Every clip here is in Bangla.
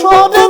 সুরে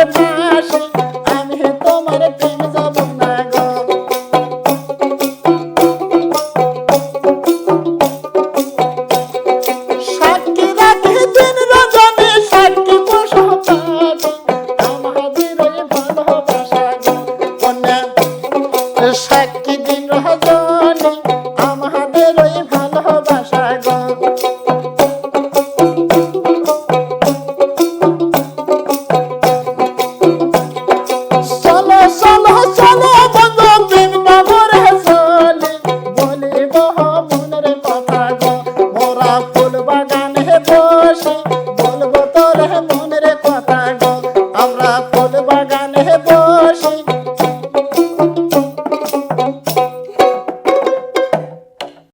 ভালোবাসি আমি তোমার প্রেম যাব না গো? সাক্ষী রাখি দিন রজনী সাক্ষী বসো আমাদের oh, oh.